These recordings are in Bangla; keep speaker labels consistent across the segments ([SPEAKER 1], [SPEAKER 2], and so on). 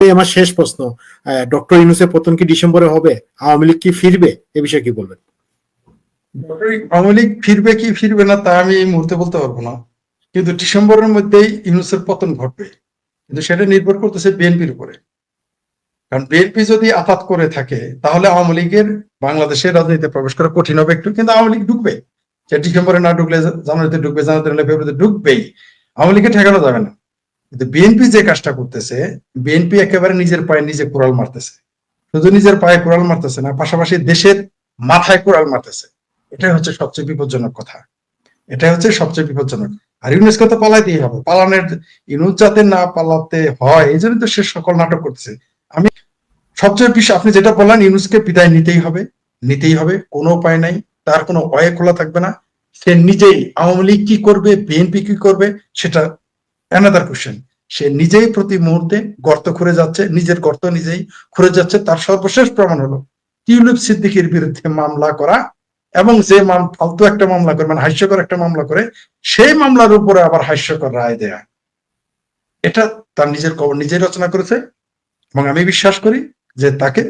[SPEAKER 1] আমার শেষ প্রশ্ন ডক্টর ইউনুসের পতন কি ডিসেম্বরে হবে? আওয়ামী লীগ কি ফিরবে? এ বিষয়ে কি বলবেন?
[SPEAKER 2] আওয়ামী লীগ ফিরবে কি ফিরবে না তা আমি এই মুহূর্তে বলতে পারব না। কিন্তু ডিসেম্বরের মধ্যেই ইউনুসের পতন ঘটবে। কিন্তু সেটা নির্ভর করতেছে বিএনপির উপরে। কারণ বিএনপি যদি আঘাত করে থাকে, তাহলে আওয়ামী লীগের বাংলাদেশের রাজনীতিতে প্রবেশ করা কঠিন হবে একটু, কিন্তু আওয়ামী লীগ ঢুকবে। যে ডিসেম্বরে না ঢুকলে, জানুয়ারিতে ঢুকবে জানুয়ারিতে ফেব্রুয়ারিতে ঢুকবেই। আওয়ামী লীগকে ঠেকানো যাবে না। কিন্তু বিএনপি যে কাজটা করতেছে বিএনপি একেবারে নিজের পায়ে নিজে কোরাল মারতেছে। শুধু নিজের পায়ে কোরাল মারতেছে না, পাশাপাশি দেশের মাথায় কোরাল মারতেছে। এটাই হচ্ছে সবচেয়ে বিপজ্জনক কথা। এটাই হচ্ছে সবচেয়ে বিপজ্জনক। আর ইউনেস্কো তো পালাইতেই হবে পালানের, ইউনুস যাতে না পালাতে হয়, এই জন্য তো সে সকল নাটক করতেছে। আমি সবচেয়ে বেশি, আপনি যেটা বললেন, ইউনুসকে বিদায় নিতেই হবে নিতেই হবে, কোনো উপায় নাই, তার কোনো অয়ে খোলা থাকবে না। সে নিজেই আওয়ামী লীগ কি করবে বিএনপি কি করবে, সেটা অ্যানাদার কোশ্চেন সে নিজেই প্রতি মুহূর্তে গর্ত খুঁড়ে যাচ্ছে, নিজের গর্ত নিজেই খুঁড়ে যাচ্ছে, তার সর্বশেষ প্রমাণ হলো টিউলিপ সিদ্দিকির বিরুদ্ধে মামলা করা এবং যে মাম ফালতু একটা মামলা করে মানে হাস্যকর একটা মামলা করে, সেই মামলার উপরে আবার হাস্যকর রায় দেয়া। এটা তার নিজের কবর নিজেই রচনা করেছে এবং আমি বিশ্বাস করি যে তাকে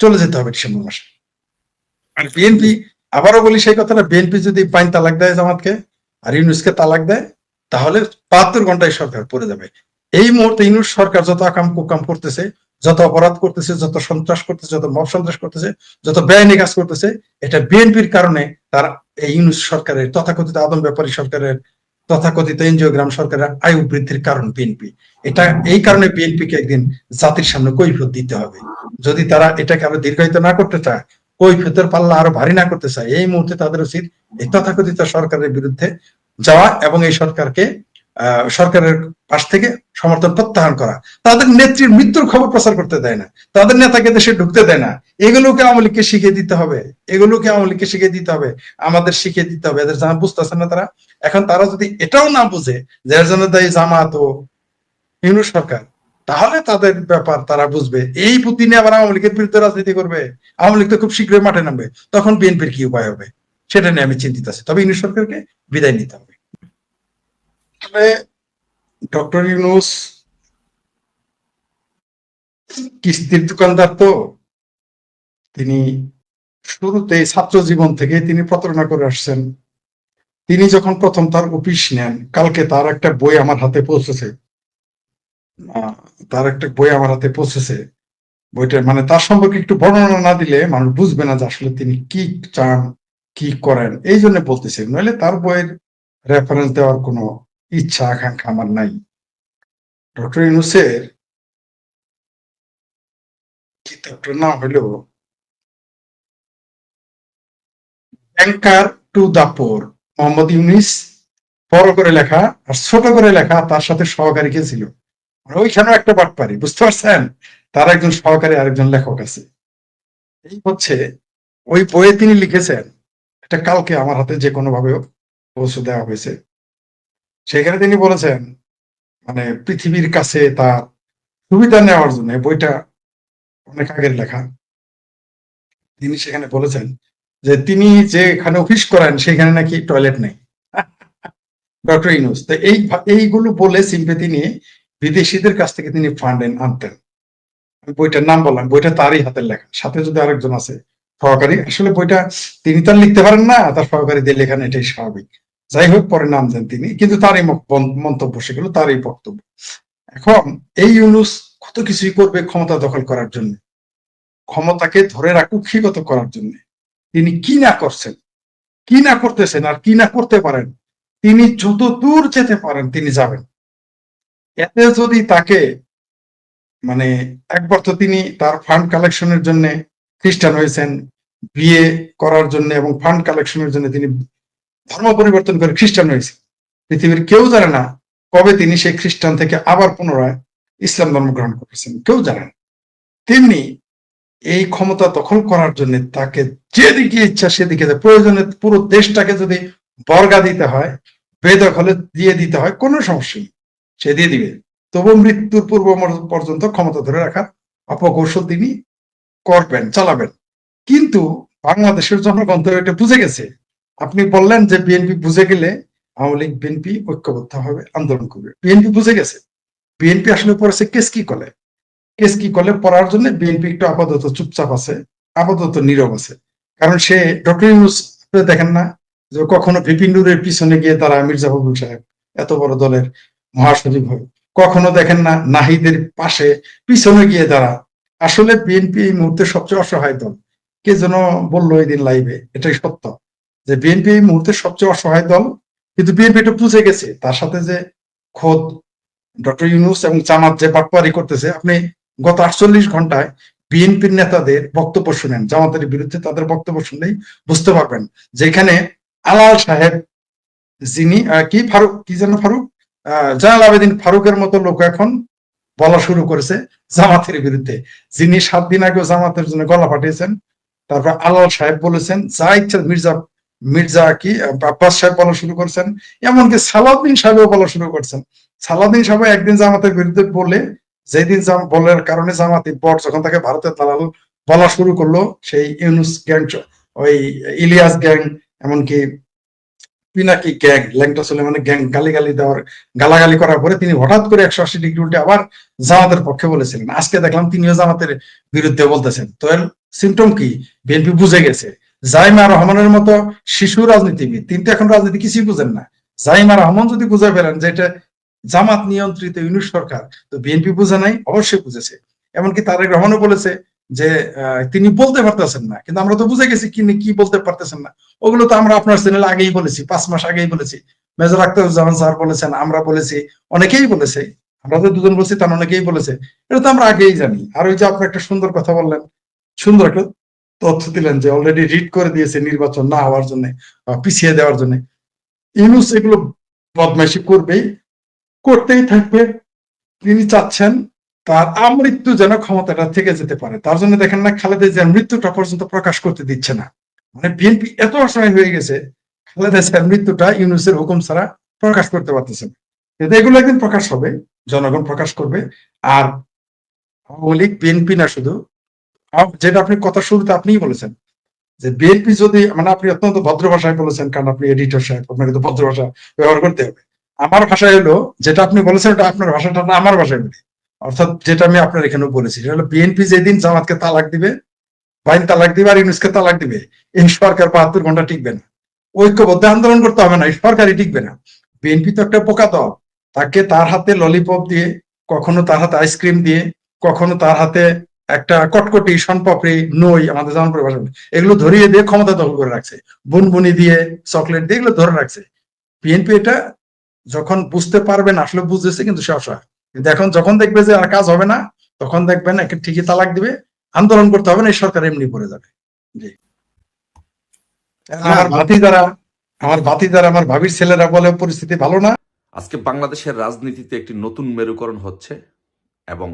[SPEAKER 2] চলে যেতে হবে ডিসেম্বর মাসে। আর বিএনপি, আবারও বলি সেই কথাটা, বিএনপি যদি পাইন তালাক দেয় জামাতকে, আর ইউনুসকে তালাক দেয় তাহলে বাহাত্তর ঘন্টায় সরকার পড়ে যাবে। এই মুহূর্তে ইউনুস সরকার যত আকাম কুকাম করতেছে, যত অপরাধ করতেছে, যত সন্ত্রাস করতেছে, যত মব সন্ত্রাস করতেছে, যত বেআইনি কাজ করতেছে, এটা বিএনপির কারণে তার এই ইউনুস সরকারের তথাকথিত আদম ব্যাপারী সরকারের তথাকথিত এনজিওগ্রাম সরকারের আয়ু বৃদ্ধির কারণ বিএনপি। এটা এই কারণে বিএনপিকে একদিন জাতির সামনে কৈফত দিতে হবে। যদি তারা এটাকে আরও দীর্ঘায়িত না করতে চায় কৈফতের পাল্লা আরও ভারী না করতে চায়, এই মুহূর্তে তাদের উচিত এই তথাকথিত সরকারের বিরুদ্ধে যাওয়া এবং এই সরকারকে সরকারের পাশ থেকে সমর্থন প্রত্যাহার করা। তাদের নেত্রীর মৃত্যুর খবর প্রচার করতে দেয় না। তাদের নেতাকে দেশে ঢুকতে দেয় না। এগুলোকে আওয়ামী লীগকে শিখিয়ে দিতে হবে। এগুলোকে আওয়ামী লীগকে শিখিয়ে দিতে হবে। আমাদের শিখিয়ে দিতে হবে। এদের জানা বুঝতেছে না তারা, এখন তারা যদি এটাও না বুঝে যে এর জন্য দায়ী জামাত ও ইউনুস সরকার, তাহলে তাদের ব্যাপার তারা বুঝবে। এই নিয়ে আবার আওয়ামী লীগের বিরুদ্ধে রাজনীতি করবে। আওয়ামী লীগ তো খুব শীঘ্রই মাঠে নামবে। তখন বিএনপির কি উপায় হবে? সেটা নিয়ে আমি চিন্তিত আছি। তবে ইউনুস সরকারকে বিদায় নিতে হবে। ডক্টর ইউনুস কিস্তির দোকানদার তো, তিনি শুরুতে ছাত্র জীবন থেকে তিনি প্রতারণা করে আসছেন। তিনি যখন প্রথম তার অফিস নেন, কালকে তার একটা বই আমার হাতে পৌঁছেছে। তার একটা বই আমার হাতে পৌঁছেছে। বইটা মানে তার সম্পর্কে একটু বর্ণনা না দিলে মানুষ বুঝবে না যে আসলে তিনি কি চান। কি করেন। এই জন্য বলতেছি, নইলে তার বইয়ের রেফারেন্স দেওয়ার কোনো ইচ্ছা, আকাঙ্ক্ষা আমার নাই। ডক্টর ইউনুসের কিতাবটার নাম হলো banker to the poor Muhammad Yunus বড় করে লেখা আর ছোট করে লেখা তার সাথে সহকারী কে ছিল? ওইখানেও একটা বাটপারি বুঝতে পারছেন? তার একজন সহকারী আরেকজন লেখক আছে। এই হচ্ছে ওই বইয়ে তিনি লিখেছেন এটা কালকে আমার হাতে যে কোনো ভাবে পৌঁছে দেওয়া হয়েছে। সেখানে তিনি বলেছেন মানে পৃথিবীর কাছে তার সুবিধা নেওয়ার জন্য বইটা অনেক আগের লেখা। তিনি সেখানে বলেছেন যে তিনি যেখানে অফিস করেন, সেখানে নাকি টয়লেট নেই। ডক্টর ইনুস তো এই এইগুলো বলে সিম্পেতি নিয়ে বিদেশিদের কাছ থেকে তিনি ফান্ড আনতেন। বইটার নাম বললাম, বইটা তারই হাতের লেখা। সাথে যদি আরেকজন আছে সহকারী। আসলে বইটা তিনি তো লিখতে পারেন না, তার সহকারী দিয়ে লেখান এটাই স্বাভাবিক। যাই হোক, পরে নাম দেন তিনি। কিন্তু তারই মন্তব্য সেগুলো, তারই বক্তব্য। এখন, এই ইউনুস কত কিছুই করবে ক্ষমতা দখল করার জন্য? ক্ষমতাকে ধরে রাখ কুক্ষিগত করার জন্য। তিনি কি না করছেন? কি না করতেছেন আর কি না করতে পারেন? তিনি যত দূর যেতে পারেন, তিনি যাবেন। এতে যদি তাকে মানে একবার তো তিনি তার ফান্ড কালেকশনের জন্য খ্রিস্টান হয়েছেন, বিয়ে করার জন্য এবং ফান্ড কালেকশনের জন্য তিনি ধর্ম পরিবর্তন করে খ্রিস্টান হয়েছে পৃথিবীর কেউ জানে না কবে তিনি সেই খ্রিস্টান থেকে আবার পুনরায় ইসলাম ধর্ম গ্রহণ করেছেন। কেউ জানে না। তেমনি এই ক্ষমতা দখল করার জন্য তাকে যেদিকে ইচ্ছা সেদিকে। প্রয়োজনে পুরো দেশটাকে যদি বর্গা দিতে হয়, বেদখলে দিয়ে দিতে হয়, কোনো সমস্যা নেই। সে দিয়ে দিবে। তবু মৃত্যুর পূর্ব পর্যন্ত ক্ষমতা ধরে রাখার অপকৌশল তিনি করবেন, চালাবেন। কিন্তু বাংলাদেশের জনগণ তো এটা বুঝে গেছে। আপনি বললেন যে বিএনপি বুঝে গেলে আওয়ামী লীগ, বিএনপি ঐক্যবদ্ধ হবে আন্দোলন করবে। বিএনপি বুঝে গেছে। বিএনপি আসলে পড়েছে কেস কি কলে? কেস কি করলে পড়ার জন্য বিএনপি একটু আপাতত চুপচাপ আছে, আপাতত নীরব আছে। কারণ সে ডক্টর ইউনুস দেখেন না যে কখনো বিপিন নুরের পিছনে গিয়ে তারা মির্জা ফখরুল সাহেব, এত বড় দলের মহাসচিব হয়। কখনো দেখেন না নাহিদের পাশে পিছনে গিয়ে তারা আসলে বিএনপি এই মুহূর্তে সবচেয়ে অসহায় দল। কে যেন বলল এই দিন লাইভে এটাই সত্য যে বিএনপি এই মুহূর্তে সবচেয়ে অসহায় দল, কিন্তু বিএনপি এটা বুঝে গেছে। তার সাথে যে খোদ ডক্টর ইউনুস এবং জামাত যে বাটপারি করতেছে, আপনি গত আটচল্লিশ ঘন্টায় বিএনপির নেতাদের বক্তব্য শুনেন, জামাতের বিরুদ্ধে তাদের বক্তব্য শুনলেই বুঝতে পারবেন যেখানে আলাল সাহেব যিনি কি ফারুক, কি যেন ফারুক? জালাল আবেদিন ফারুকের মতো লোক এখন বলা শুরু করেছে জামাতের বিরুদ্ধে। যিনি সাত দিন আগেও জামাতের জন্য গলা পাঠিয়েছেন, তারপর আলাল সাহেব বলেছেন, যা ইচ্ছা মির্জা মির্জা কি, আব্বাস সাহেব বলা শুরু করেছেন, এমনকি সালাউদ্দিন সাহেবও বলা শুরু করছেন। সালাউদ্দিন সাহেব একদিন জামাতের বিরুদ্ধে বলে, যেদিন বলার কারণে জামাতের পর যখন তাকে ভারতের দালাল বলা শুরু করল, সেই ইউনুস গ্যাং ওই ইলিয়াস গ্যাং, এমনকি পিনাকি গ্যাং? ল্যাংটা সুলেমানের গ্যাং, গালিগালি দেওয়ার, গালাগালি করার পরে তিনি হঠাৎ করে একশো আশি ডিগ্রি উল্টে আবার জামাতের পক্ষে বলেছিলেন। আজকে দেখলাম তিনিও জামাতের বিরুদ্ধে বলতেছেন। তো এর সিমটম কি? বিএনপি বুঝে গেছে। জাইমা রহমানের মতো শিশু রাজনীতিবিদ, তিনি তো এখন রাজনীতি কিছুই বুঝেন না। জাইমা রহমান যদি বুঝে ফেলেন যে এটা জামাত নিয়ন্ত্রিত ইউনিট সরকার, তো বিএনপি বুঝে নাই, অবশ্যই বুঝেছে। এমনকি তারেক রহমানও বলেছে যে তিনি বলতে পারতেছেন না। কিন্তু আমরা তো বুঝে গেছি কি কি বলতে পারতেছেন না। ওগুলো তো আমরা আপনার চ্যানেল আগেই বলেছি, পাঁচ মাস আগেই বলেছি। মেজর আক্তারুজ্জামান স্যার বলেছেন, আমরা বলেছি, অনেকেই বলেছে। আমরা তো দুজন বলছি, তার অনেকেই বলেছে। এটা তো আমরা আগেই জানি। আর ওই যে আপনি একটা সুন্দর কথা বললেন, সুন্দর একটা তথ্য দিলেন যে অলরেডি রিড করে দিয়েছে নির্বাচন না হওয়ার জন্য পিছিয়ে দেওয়ার জন্য। ইউনুস এগুলো বদমাইশি করবেই, করতেই থাকবে। তিনি চাচ্ছেন তার আমৃত্যু যেন ক্ষমতাটা থেকে যেতে পারে। তার জন্য দেখেন না খালেদা জিয়ার মৃত্যুটা পর্যন্ত প্রকাশ করতে দিচ্ছে না। মানে বিএনপি এত অসহায় হয়ে গেছে, খালেদা জিয়ার মৃত্যুটা ইউনুসের হুকুম ছাড়া প্রকাশ করতে পারতেছে না। কিন্তু এগুলো একদিন প্রকাশ হবে, জনগণ প্রকাশ করবে। আর আওয়ামী লীগ, বিএনপি না শুধু যেটা আপনি কথা শুরুতে আপনিই বলেছেন, যে বিএনপি যদি মানে আপনি অত্যন্ত ভদ্র ভাষায় বলেছেন, কারণ আপনি এডিটর সাহেব, আপনাকে তো ভদ্র ভাষা ব্যবহার করতে হবে। আমার ভাষায় হলো, যেটা আপনি বলেছেন ওটা আপনার ভাষাটা না, আমার ভাষায় বলি। অর্থাৎ যেটা আমি আপনার এখানেও বলেছি সেটা হলো বিএনপি যেদিন জামাতকে তালাক দিবে বাইন তালাক দিবে আর ইউনুসকে তালাক দিবে এই সরকার বাহাত্তর ঘণ্টা টিকবে না। ঐক্যবদ্ধ আন্দোলন করতে হবে না সরকারই টিকবে না। বিএনপি তো একটা পোকা দল তাকে তার হাতে ললিপপ দিয়ে কখনো তার হাতে আইসক্রিম দিয়ে কখনো তার হাতে একটা কটকটি সনপাপড়ি নই আমাদের যেমন ভাষা বলে, এগুলো ধরিয়ে দিয়ে ক্ষমতা দখল করে রাখছে। বুনবুনি দিয়ে চকলেট দিয়ে এগুলো ধরে রাখছে। বিএনপি এটা যখন বুঝতে পারবেন আসলে বুঝতেছে কিন্তু সে অসহায়। কিন্তু এখন যখন দেখবে যে আর কাজ হবে না তখন দেখবেন একে ঠিকই তালাক দিবে আন্দোলন করতে হবে না এই সরকার এমনি পড়ে যাবে। জি। আমার ভাতি দ্বারা আমার ভাতি দ্বারা আমার ভাবির ছেলেরা বলে পরিস্থিতি ভালো না।
[SPEAKER 3] আজকে বাংলাদেশের রাজনীতিতে একটি নতুন মেরুকরণ হচ্ছে এবং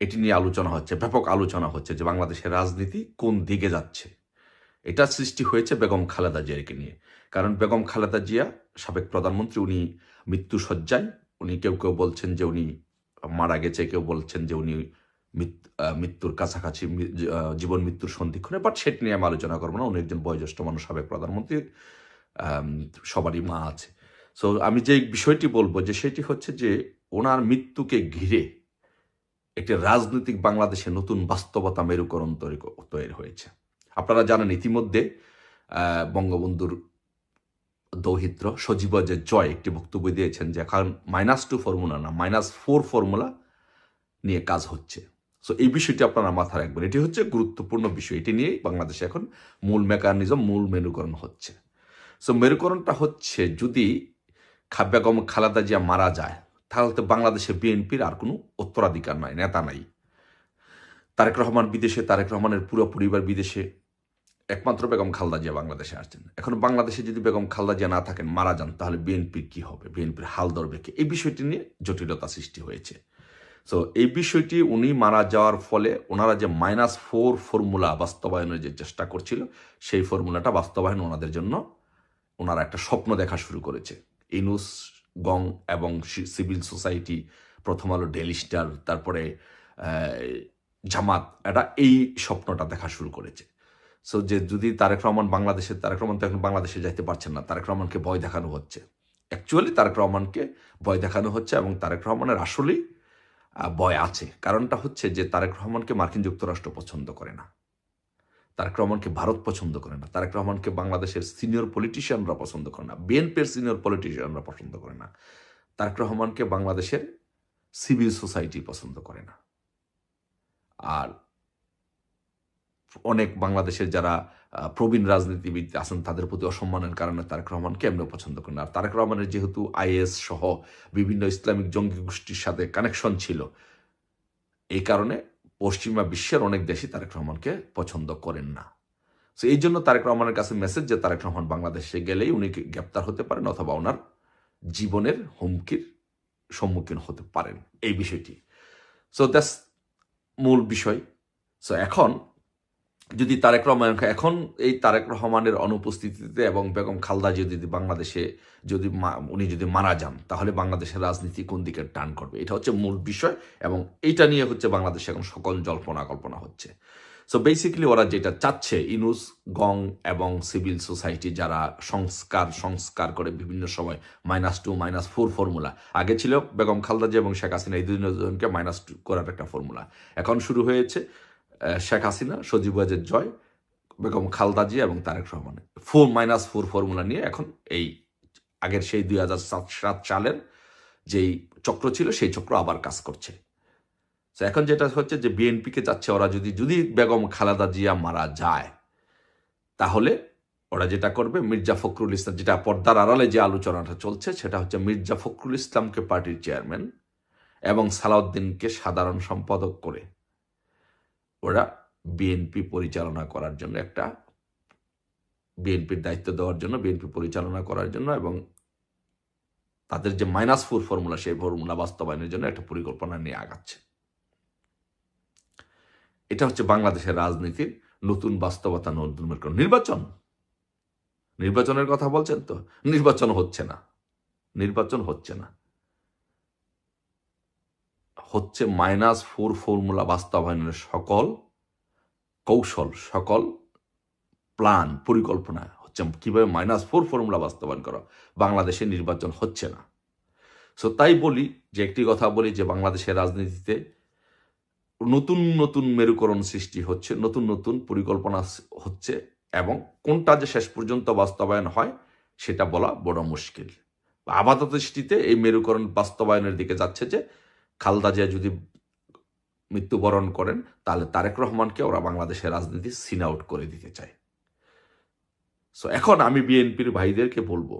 [SPEAKER 3] এটি নিয়ে আলোচনা হচ্ছে ব্যাপক আলোচনা হচ্ছে যে বাংলাদেশের রাজনীতি কোন দিকে যাচ্ছে। এটা সৃষ্টি হয়েছে বেগম খালেদা জিয়াকে নিয়ে। কারণ বেগম খালেদা জিয়া সাবেক প্রধানমন্ত্রী উনি মৃত্যু সজ্জায় উনি কেউ কেউ বলছেন যে উনি মারা গেছে, কেউ বলছেন যে উনি মৃত্যুর কাছাকাছি জীবন মৃত্যুর সন্ধিক্ষণে বাট সেটা নিয়ে আমি আলোচনা করব না। উনি একজন বয়োজ্যেষ্ঠ মানুষ, সাবেক প্রধানমন্ত্রী সবারই মা আছে। সো আমি যে বিষয়টি বলব যে সেটি হচ্ছে যে ওনার মৃত্যুকে ঘিরে একটি রাজনৈতিক বাংলাদেশে নতুন বাস্তবতা মেরুকরণ তৈরি তৈরি হয়েছে। আপনারা জানেন ইতিমধ্যে বঙ্গবন্ধুর দৌহিত্র, সজীব যে জয় একটি বক্তব্য দিয়েছেন যে এখন মাইনাস টু ফর্মুলা না মাইনাস ফোর ফর্মুলা নিয়ে কাজ হচ্ছে। সো এই বিষয়টি আপনারা মাথায় রাখবেন। এটি হচ্ছে গুরুত্বপূর্ণ বিষয়। এটি নিয়েই বাংলাদেশে এখন মূল মেকানিজম মূল মেরুকরণ হচ্ছে। সো মেরুকরণটা হচ্ছে যদি খাব্যাগম খালাদা জিয়া মারা যায়, তাহলে তো বাংলাদেশে বিএনপির আর কোনো উত্তরাধিকার নাই, নেতা নাই। তারেক রহমান বিদেশে, তারেক রহমানের পুরো পরিবার বিদেশে। একমাত্র বেগম খালদা জিয়া বাংলাদেশে আসছেন। এখন বাংলাদেশে যদি বেগম খালদা জিয়া না থাকেন, মারা যান, তাহলে বিএনপির কি হবে? বিএনপির হাল ধরবে কি? এই বিষয়টি নিয়ে জটিলতা সৃষ্টি হয়েছে। সো এই বিষয়টি উনি মারা যাওয়ার ফলে ওনারা যে মাইনাস ফোর ফর্মুলা বাস্তবায়নের যে চেষ্টা করছিল, সেই ফর্মুলাটা বাস্তবায়ন ওনাদের জন্য ওনারা একটা স্বপ্ন দেখা শুরু করেছে। ইনুস, গং এবং সিভিল সোসাইটি, প্রথম আলো ডেলি স্টার, তারপরে জামাত, এটা এই স্বপ্নটা দেখা শুরু করেছে। সো যে যদি তারেক রহমান বাংলাদেশে তারেক রহমান তো এখন বাংলাদেশে যাইতে পারছেন না। তারেক রহমানকে ভয় দেখানো হচ্ছে। অ্যাকচুয়ালি তারেক রহমানকে ভয় দেখানো হচ্ছে এবং তারেক রহমানের আসলেই ভয় আছে। কারণটা হচ্ছে যে তারেক রহমানকে মার্কিন যুক্তরাষ্ট্র পছন্দ করে না। তারেক রহমানকে ভারত পছন্দ করে না। তারেক রহমানকে বাংলাদেশের সিনিয়র পলিটিশিয়ানরা পছন্দ করে না। বিএনপির সিনিয়র পলিটিশিয়ানরা পছন্দ করে না। তারেক রহমানকে বাংলাদেশের সিভিল সোসাইটি পছন্দ করে না। আর অনেক বাংলাদেশের যারা প্রবীণ রাজনীতিবিদ আছেন, তাদের প্রতি অসম্মানের কারণে তারেক রহমানকে এমনিও পছন্দ করেন আর তারেক রহমানের যেহেতু আইএস সহ বিভিন্ন ইসলামিক জঙ্গি গোষ্ঠীর সাথে কানেকশন ছিল, এই কারণে পশ্চিমা বিশ্বের অনেক দেশই তারেক রহমানকে পছন্দ করেন না। সো এই জন্য তারেক রহমানের কাছে মেসেজ যে তারেক রহমান বাংলাদেশে গেলেই উনি গ্রেপ্তার হতে পারেন অথবা ওনার জীবনের হুমকির সম্মুখীন হতে পারেন। এই বিষয়টি। সো দ্যাটস মূল বিষয়। সো এখন যদি তারেক রহমান, এখন এই তারেক রহমানের অনুপস্থিতিতে এবং বেগম খালদা যদি বাংলাদেশে যদি উনি যদি মারা যান, তাহলে বাংলাদেশের রাজনীতি কোন দিকে টান করবে? এটা হচ্ছে মূল বিষয় এবং এইটা নিয়ে হচ্ছে বাংলাদেশে এখন সকল জল্পনা কল্পনা হচ্ছে। সো বেসিক্যালি ওরা যেটা চাচ্ছে, ইনুস, গং এবং সিভিল সোসাইটি যারা সংস্কার সংস্কার করে বিভিন্ন সময় minus two minus four formula আগে ছিল বেগম খালদাজি এবং শেখ হাসিনা, এই দুজনকে মাইনাস টু করার একটা ফর্মুলা এখন শুরু হয়েছে। শেখ হাসিনা, সজীব ওয়াজেদ জয়, বেগম খালদা জিয়া এবং Tarique Rahman. Four minus four formula নিয়ে এখন এই আগের সেই দুই হাজার সাত সালের যেই চক্র ছিল, সেই চক্র আবার কাজ করছে। তো এখন যেটা হচ্ছে যে বিএনপিকে যাচ্ছে, ওরা যদি যদি বেগম খালেদা জিয়া মারা যায়, তাহলে ওরা যেটা করবে, মির্জা ফখরুল ইসলাম, যেটা পর্দার আড়ালে যে আলোচনাটা চলছে, সেটা হচ্ছে মির্জা ফখরুল ইসলামকে পার্টির চেয়ারম্যান এবং সালাউদ্দিনকে সাধারণ সম্পাদক করে ওরা বিএনপি পরিচালনা করার জন্য একটা বিএনপির দায়িত্ব দেওয়ার জন্য বিএনপি পরিচালনা করার জন্য এবং তাদের যে মাইনাস ফোর ফর্মুলা সেই ফর্মুলা বাস্তবায়নের জন্য একটা পরিকল্পনা নিয়ে আগাচ্ছে। এটা হচ্ছে বাংলাদেশের রাজনীতির নতুন বাস্তবতা নতুন নির্বাচন। নির্বাচনের কথা বলছেন তো? নির্বাচন হচ্ছে না। নির্বাচন হচ্ছে না। হচ্ছে মাইনাস ফোর ফর্মুলা বাস্তবায়নের সকল কৌশল, সকল প্ল্যান পরিকল্পনা হচ্ছে কীভাবে মাইনাস ফোর ফর্মুলা বাস্তবায়ন করা বাংলাদেশে নির্বাচন হচ্ছে না। সো তাই বলি যে, একটি কথা বলি যে, বাংলাদেশের রাজনীতিতে নতুন নতুন মেরুকরণ সৃষ্টি হচ্ছে, নতুন নতুন পরিকল্পনা হচ্ছে এবং কোনটা যে শেষ পর্যন্ত বাস্তবায়ন হয়, সেটা বলা বড় মুশকিল। আপাতত দৃষ্টিতে এই মেরুকরণ বাস্তবায়নের দিকে যাচ্ছে যে খালদা জিয়া যদি মৃত্যুবরণ করেন, তাহলে তারেক রহমানকে ওরা বাংলাদেশের রাজনীতি সিন আউট করে দিতে চায়। সো এখন আমি বিএনপির ভাইদেরকে বলব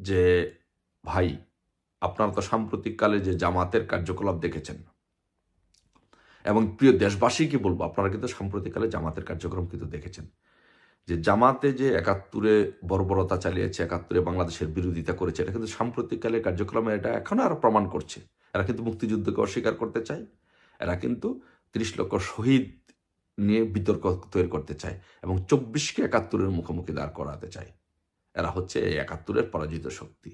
[SPEAKER 3] যে, ভাই, আপনারা তো সাম্প্রতিককালে যে জামাতের কার্যকলাপ দেখেছেন, এবং প্রিয় দেশবাসীকে বলব, আপনারা কিন্তু সাম্প্রতিককালে জামাতের কার্যক্রম কিন্তু দেখেছেন। যে জামাতে যে একাত্তরে বর্বরতা চালিয়েছে, একাত্তরে বাংলাদেশের বিরোধিতা করেছে, এটা কিন্তু সাম্প্রতিককালে কার্যক্রমে এটা এখন আরও প্রমাণ করছে। এরা কিন্তু মুক্তিযুদ্ধকে অস্বীকার করতে চায়, এরা কিন্তু তিরিশ লক্ষ শহীদ নিয়ে বিতর্ক তৈরি করতে চায় এবং চব্বিশকে একাত্তরের মুখোমুখি দাঁড় করাতে চায়। এরা হচ্ছে এই একাত্তরের পরাজিত শক্তি।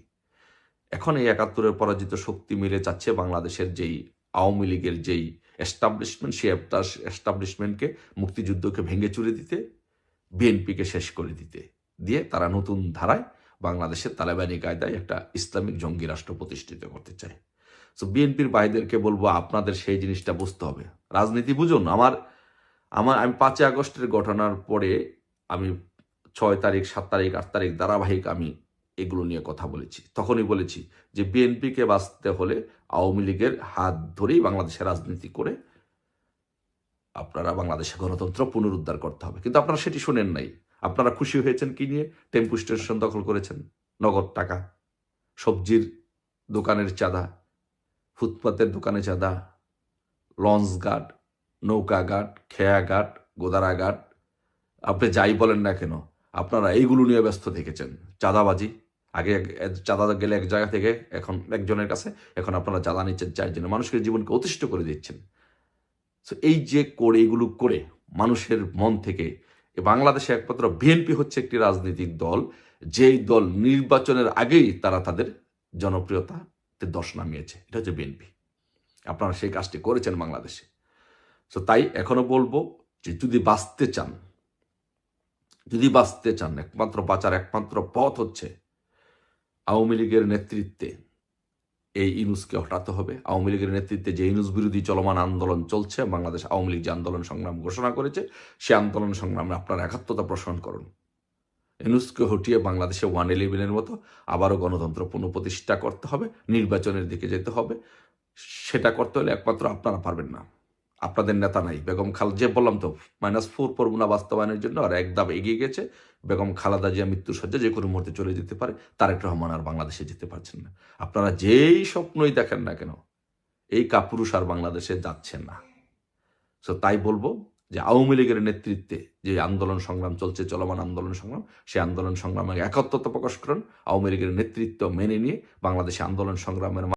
[SPEAKER 3] এখন এই একাত্তরের পরাজিত শক্তি মিলে চাচ্ছে বাংলাদেশের যেই আওয়ামী লীগের যেই এস্টাবলিশমেন্ট সেই এস্টাবলিশমেন্টকে মুক্তিযুদ্ধকে ভেঙে চুরে দিতে। বিএনপিকে শেষ করে দিতে। দিয়ে তারা নতুন ধারায় বাংলাদেশের তালেবানি কায়দায় একটা ইসলামিক জঙ্গি রাষ্ট্র প্রতিষ্ঠিত করতে চায়। সো বিএনপির ভাইদেরকে বলব, আপনাদের সেই জিনিসটা বুঝতে হবে। রাজনীতি বুঝুন, আমার আমার, আমি পাঁচই আগস্টের ঘটনার পরে আমি ছয় তারিখ, সাত তারিখ, আট তারিখ ধারাবাহিক আমি এগুলো নিয়ে কথা বলেছি। তখনই বলেছি যে, বিএনপিকে বাঁচতে হলে আওয়ামী লীগের হাত ধরেই বাংলাদেশের রাজনীতি করে আপনারা বাংলাদেশে গণতন্ত্র পুনরুদ্ধার করতে হবে। কিন্তু আপনারা সেটি শোনেন নাই। আপনারা খুশি হয়েছেন কি নিয়ে? টেম্পু স্টেশন দখল করেছেন। নগদ টাকা। সবজির দোকানের চাঁদা। ফুটপাতের দোকানে চাঁদা। লঞ্চ গার্ড, নৌকা গার্ড, খেয়া গার্ড, গোদারা গার্ড। আপনি যাই বলেন না কেন, আপনারা এইগুলো নিয়ে ব্যস্ত থেকেছেন। চাঁদাবাজি। আগে চাঁদা গেলে এক জায়গা থেকে এখন একজনের কাছে, এখন আপনারা চাঁদা নিচ্ছেন, চারজনের। মানুষের জীবনকে অতিষ্ঠ করে দিচ্ছেন। So, এই যে করে, এগুলো করে মানুষের মন থেকে বাংলাদেশে একমাত্র বিএনপি হচ্ছে একটি রাজনৈতিক দল, যেই দল নির্বাচনের আগেই তারা তাদের জনপ্রিয়তাতে দশ নামিয়েছে। এটা হচ্ছে বিএনপি আপনারা সেই কাজটি করেছেন বাংলাদেশে। তো তাই এখনও বলব যে যদি বাঁচতে চান, যদি বাঁচতে চান, একমাত্র বাঁচার একমাত্র পথ হচ্ছে আওয়ামী লীগের নেতৃত্বে এই ইনুসকে হটাতে হবে। আওয়ামী লীগের নেতৃত্বে যে ইনুস বিরোধী চলমান আন্দোলন চলছে, বাংলাদেশ আওয়ামী লীগ যে আন্দোলন সংগ্রাম ঘোষণা করেছে, সে আন্দোলন সংগ্রামে আপনার একাত্মতা প্রসারণ করুন। ইনুসকে হটিয়ে বাংলাদেশে ওয়ান ইলেভেনের মতো আবারও গণতন্ত্র পুনঃপ্রতিষ্ঠা করতে হবে, নির্বাচনের দিকে যেতে হবে। সেটা করতে হলে একমাত্র আপনারা পারবেন না। আপনাদের নেতা নাই। বেগম খাল, যে বললাম তো মাইনাস ফোর ফর্মুলা বাস্তবায়নের জন্য আর এক এগিয়ে গেছে। বেগম খালাদা জিয়া মৃত্যুর সজ্জা যে কোনো মুহূর্তে চলে যেতে পারে। তারেক রহমান আর বাংলাদেশে যেতে পারছেন না। আপনারা যেই স্বপ্নই দেখেন না কেন, এই কাপুরুষ আর বাংলাদেশে যাচ্ছেন না। সো তাই বলব যে আওয়ামী লীগের নেতৃত্বে যে আন্দোলন সংগ্রাম চলছে, চলমান আন্দোলন সংগ্রাম সেই আন্দোলন সংগ্রামে একত্রতা প্রকাশ করুন। আওয়ামী লীগের নেতৃত্ব মেনে নিয়ে বাংলাদেশে আন্দোলন সংগ্রামের